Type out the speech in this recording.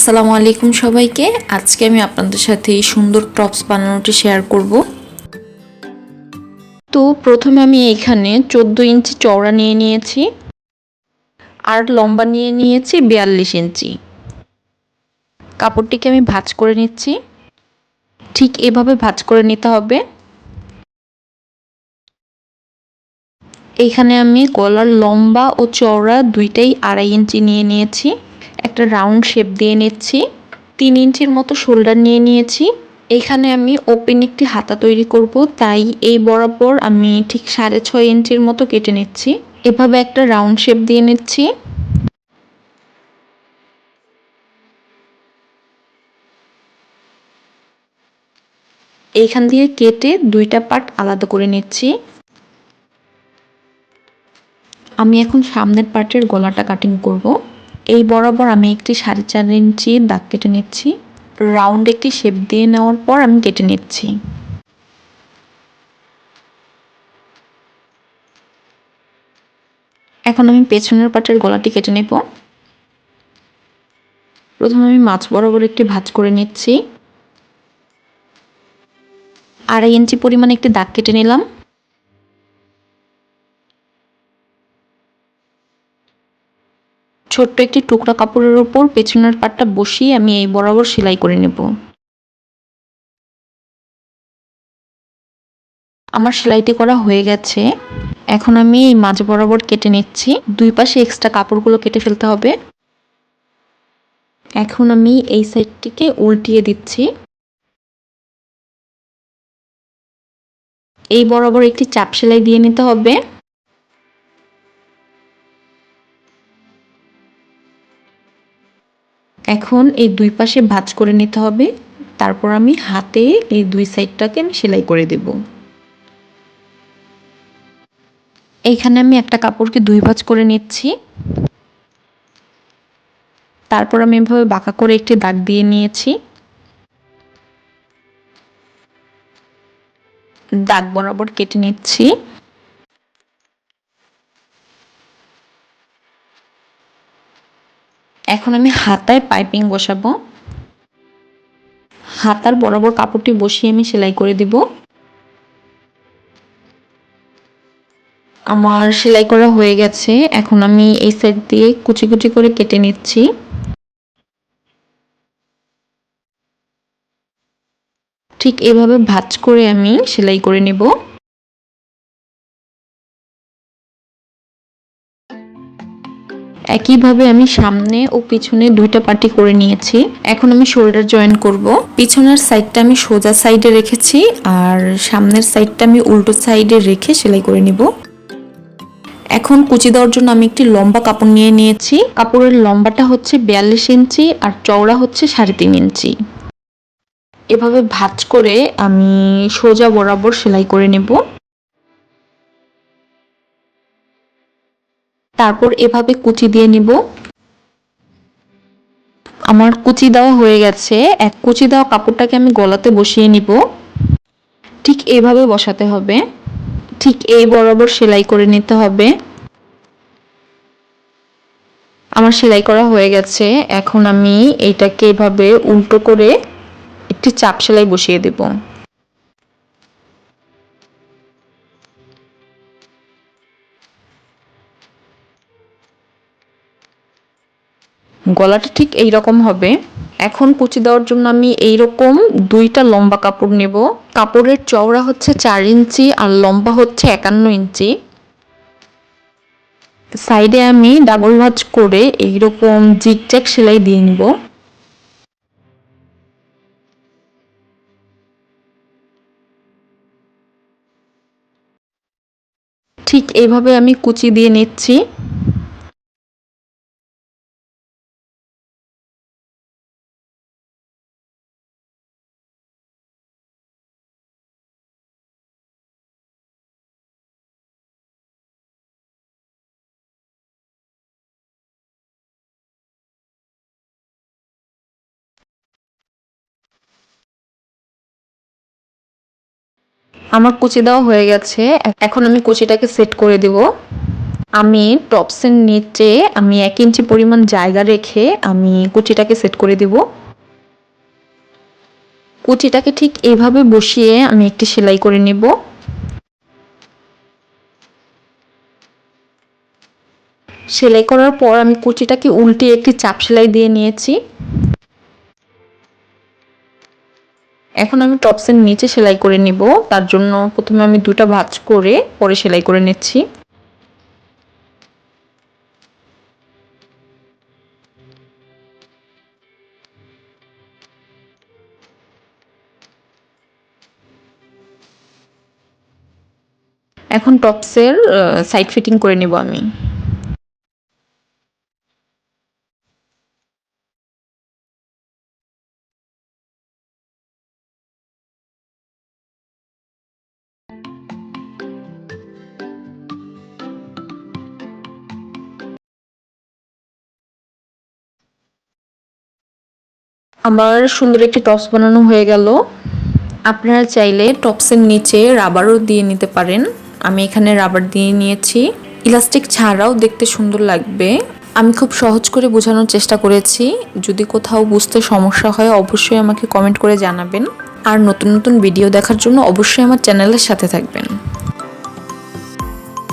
আসসালামু আলাইকুম সবাইকে। আজকে আমি আপনাদের সাথে এই সুন্দর টপস বানানোটি শেয়ার করব। তো প্রথমে আমি এখানে চোদ্দ ইঞ্চি চওড়া নিয়ে নিয়েছি আর লম্বা নিয়ে নিয়েছি বিয়াল্লিশ ইঞ্চি। কাপড়টিকে আমি ভাঁজ করে নিচ্ছি। ঠিক এভাবে ভাঁজ করে নিতে হবে। এইখানে আমি গলার লম্বা ও চওড়া দুইটাই আড়াই ইঞ্চি নিয়ে নিয়েছি। একটা রাউন্ড শেপ দিয়ে নিচ্ছি। তিন ইঞ্চির মতো শোল্ডার নিয়ে নিয়েছি। এখানে আমি ওপেন একটি হাতা তৈরি করব, তাই এই বরাবর আমি ঠিক সাড়ে ছয় ইঞ্চির মতো কেটে নিচ্ছি। এভাবে একটা রাউন্ড শেপ দিয়ে নিচ্ছি। এইখান দিয়ে কেটে দুইটা পার্ট আলাদা করে নিচ্ছি। আমি এখন সামনের পার্টের গলাটা কাটিং করব। এই বরাবর আমি একটি সাড়ে চার ইঞ্চি দাগ কেটে নিচ্ছি। রাউন্ড একটি শেপ দিয়ে নেওয়ার পর আমি কেটে নিচ্ছি। এখন আমি পেছনের পাটের গলাটি কেটে নেব। প্রথমে আমি মাছ বরাবর একটি ভাজ করে নিচ্ছি। আড়াই ইঞ্চি পরিমাণে একটি দাগ কেটে নিলাম। ছোট্ট একটি টুকরা কাপড়ের ওপর পেছনের পাটটা বসিয়ে আমি এই বরাবর সেলাই করে নেব। আমার সেলাইটি করা হয়ে গেছে। এখন আমি এই মাঝ বরাবর কেটে নিচ্ছি। দুই পাশে এক্সট্রা কাপড়গুলো কেটে ফেলতে হবে। এখন আমি এই সাইডটিকে উল্টিয়ে দিচ্ছি। এই বরাবর একটি চাপ সেলাই দিয়ে নিতে হবে। এখন এই দুই পাশে ভাঁজ করে নিতে হবে। তারপর আমি হাতে এই দুই সাইডটাকে আমি সেলাই করে দেব। এইখানে আমি একটা কাপড়কে দুই ভাঁজ করে নিচ্ছি। তারপর আমি এভাবে বাঁকা করে একটি দাগ দিয়ে নিয়েছি। দাগ বরাবর কেটে নিচ্ছি। এখন আমি হাতায় পাইপিং বসাবো। হাতার বরাবর কাপড়টি বসিয়ে আমি সেলাই করে দিব। আমার সেলাই করা হয়ে গেছে। এখন আমি এই সাইড দিয়ে কুচি কুচি করে কেটে নিচ্ছি। ঠিক এভাবে ভাঁজ করে আমি সেলাই করে নেব। একইভাবে আমি সামনে ও পিছনে দুইটা পার্টি করে নিয়েছি। এখন আমি শোল্ডার জয়েন করব। পিছনের সাইডটা আমি সোজা সাইডে রেখেছি আর সামনের সাইডটা আমি উল্টো সাইডে রেখে সেলাই করে নিব। এখন কুচি দেওয়ার জন্য আমি একটি লম্বা কাপড় নিয়ে নিয়েছি। কাপড়ের লম্বাটা হচ্ছে বিয়াল্লিশ ইঞ্চি আর চওড়া হচ্ছে সাড়ে তিন ইঞ্চি। এভাবে ভাঁজ করে আমি সোজা বরাবর সেলাই করে নেব। তারপর এভাবে কুচি দিয়ে নিব। আমার কুচি দেওয়া হয়ে গেছে। এক কুচি দেওয়া কাপড়টাকে আমি গলাতে বসিয়ে নিব। ঠিক এভাবে বসাতে হবে। ঠিক এই বরাবর সেলাই করে নিতে হবে। আমার সেলাই করা হয়ে গেছে। এখন আমি এইটাকে এভাবে উল্টো করে একটি চাপ সেলাই বসিয়ে দেবো। গলাটা ঠিক এই রকম হবে। এখন কুচি দেওয়ার জন্য আমি এই রকম দুইটা লম্বা কাপড় নেব। কাপড়ের চওড়া হচ্ছে চার ইঞ্চি আর লম্বা হচ্ছে একান্ন ইঞ্চি। সাইডে আমি ডাবল ভাঁজ করে এই এইরকম জিগজ্যাগ সেলাই দিয়ে নিব। ঠিক এইভাবে আমি কুচি দিয়ে নিচ্ছি। আমার কুচি দেওয়া হয়ে গেছে। এখন আমি কুচিটাকে সেট করে দেব। আমি টপসের নিচে আমি এক ইঞ্চি পরিমাণ জায়গা রেখে আমি কুচিটাকে সেট করে দেব। কুচিটাকে ঠিক এভাবে বসিয়ে আমি একটি সেলাই করে নেব। সেলাই করার পর আমি কুচিটাকে উল্টে একটি চাপ সেলাই দিয়ে নিয়েছি। এখন আমি টপসের নিচে সেলাই করে নিব। তার জন্য প্রথমে আমি দুটা ভাঁজ করে পরে সেলাই করে নিচ্ছি। এখন টপসের সাইড ফিটিং করে নিব আমি। আমার সুন্দর একটি টপস বানানো হয়ে গেল। আপনারা চাইলে টপসের নিচে রাবারও দিয়ে নিতে পারেন। আমি এখানে রাবার দিয়ে নিয়েছি। ইলাস্টিক ছাড়াও দেখতে সুন্দর লাগবে। আমি খুব সহজ করে বোঝানোর চেষ্টা করেছি। যদি কোথাও বুঝতে সমস্যা হয়, অবশ্যই আমাকে কমেন্ট করে জানাবেন। আর নতুন নতুন ভিডিও দেখার জন্য অবশ্যই আমার চ্যানেলের সাথে থাকবেন।